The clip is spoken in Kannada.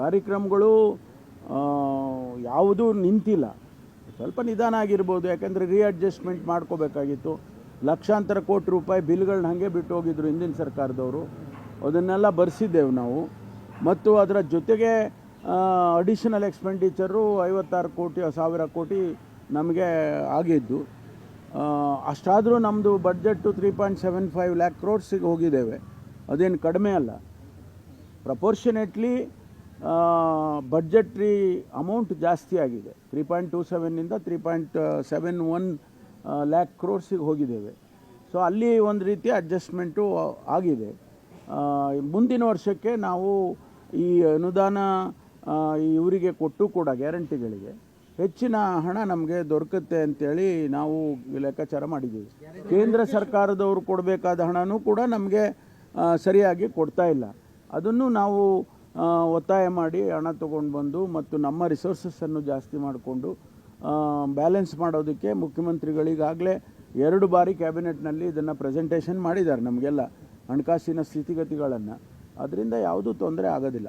ಕಾರ್ಯಕ್ರಮಗಳು ಯಾವುದೂ ನಿಂತಿಲ್ಲ. ಸ್ವಲ್ಪ ನಿಧಾನ ಆಗಿರ್ಬೋದು, ಯಾಕೆಂದರೆ ರೀಅಡ್ಜಸ್ಟ್ಮೆಂಟ್ ಮಾಡ್ಕೋಬೇಕಾಗಿತ್ತು. ಲಕ್ಷಾಂತರ ಕೋಟಿ ರೂಪಾಯಿ ಬಿಲ್ಗಳನ್ನ ಹಾಗೆ ಬಿಟ್ಟು ಹೋಗಿದ್ರು ಹಿಂದಿನ ಸರ್ಕಾರದವರು. ಅದನ್ನೆಲ್ಲ ಬರೆಸಿದ್ದೇವೆ ನಾವು. ಮತ್ತು ಅದರ ಜೊತೆಗೆ ಅಡಿಷನಲ್ ಎಕ್ಸ್ಪೆಂಡಿಚರು ಐವತ್ತಾರು ಕೋಟಿ, ಸಾವಿರ ಕೋಟಿ ನಮಗೆ ಆಗಿದ್ದು. ಅಷ್ಟಾದರೂ ನಮ್ಮದು budget three point seven five lakh ಕ್ರೋಡ್ಸಿಗೆ ಹೋಗಿದ್ದೇವೆ. ಅದೇನು ಕಡಿಮೆ ಅಲ್ಲ. ಪ್ರಪೋರ್ಷನೇಟ್ಲಿ ಬಡ್ಜೆಟ್ರಿ ಅಮೌಂಟ್ ಜಾಸ್ತಿ ಆಗಿದೆ. Three point two ಸೆವೆನ್ನಿಂದ three point seven one lakh ಕ್ರೋರ್ಸಿಗೆ ಹೋಗಿದ್ದೇವೆ. ಸೊ ಅಲ್ಲಿ ಒಂದು ರೀತಿ ಅಡ್ಜಸ್ಟ್ಮೆಂಟು ಆಗಿದೆ. ಮುಂದಿನ ವರ್ಷಕ್ಕೆ ನಾವು ಈ ಅನುದಾನ ಇವರಿಗೆ ಕೊಟ್ಟು ಕೂಡ ಗ್ಯಾರಂಟಿಗಳಿಗೆ ಹೆಚ್ಚಿನ ಹಣ ನಮಗೆ ದೊರಕುತ್ತೆ ಅಂತೇಳಿ ನಾವು ಲೆಕ್ಕಾಚಾರ ಮಾಡಿದ್ದೀವಿ. ಕೇಂದ್ರ ಸರ್ಕಾರದವರು ಕೊಡಬೇಕಾದ ಹಣನೂ ಕೂಡ ನಮಗೆ ಸರಿಯಾಗಿ ಕೊಡ್ತಾ ಇಲ್ಲ. ಅದನ್ನು ನಾವು ಒತ್ತಾಯ ಮಾಡಿ ಹಣ ತಗೊಂಡು ಬಂದು ಮತ್ತು ನಮ್ಮ ರಿಸೋರ್ಸಸ್ಸನ್ನು ಜಾಸ್ತಿ ಮಾಡಿಕೊಂಡು ಬ್ಯಾಲೆನ್ಸ್ ಮಾಡೋದಕ್ಕೆ ಮುಖ್ಯಮಂತ್ರಿಗಳಿಗಾಗಲೇ ಎರಡು ಬಾರಿ ಕ್ಯಾಬಿನೆಟ್ನಲ್ಲಿ ಇದನ್ನು ಪ್ರೆಸೆಂಟೇಷನ್ ಮಾಡಿದ್ದಾರೆ ನಮಗೆಲ್ಲ ಹಣಕಾಸಿನ ಸ್ಥಿತಿಗತಿಗಳನ್ನು. ಅದರಿಂದ ಯಾವುದೂ ತೊಂದರೆ ಆಗೋದಿಲ್ಲ.